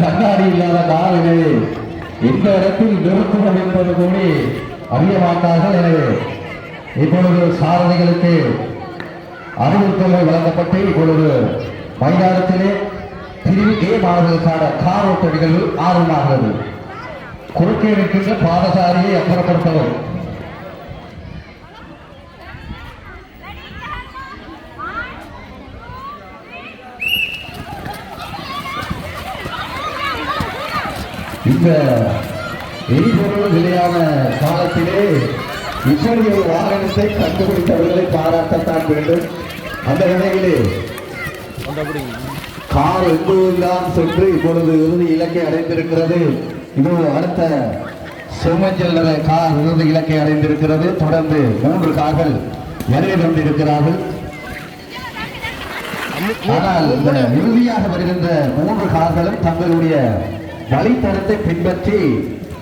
கண்ணாடி இல்லாத காரிலே இந்த இடத்தில் நிறுத்துவது என்பது கூடி அறிய மாட்டார்கள் எனவே இப்பொழுது சாரதிகளுக்கு அறிவுறுத்தல்கள் வழங்கப்பட்டு இப்பொழுது மைதானத்திலே பிரிவு ஏ மாணவர்களுக்கான கார் ஓட்ட நிகழ்வு ஆரம்பமாகிறது. குறுக்கே நிற்கின்ற பாதசாரியை அப்புறப்படுத்தவும். இந்த எரிபொருள் நிலையான காலத்திலே இப்படி ஒரு வாகனத்தை கண்டுபிடித்தவர்களை பாராட்டத்தான் வேண்டும். அந்த நிலையிலே கார் எங்குதான் சென்று இப்பொழுது இறுதி இலக்கை அடைந்திருக்கிறது. இது அடுத்த சுமஞ்சல் கார் இறுதி இலக்கை அடைந்திருக்கிறது. தொடர்ந்து மூன்று கார்கள் வருகை கொண்டிருக்கிறார்கள் ஆனால் இந்த இறுதியாக வருகின்ற மூன்று கார்களும் தங்களுடைய வழித்தடத்தை பின்பற்றி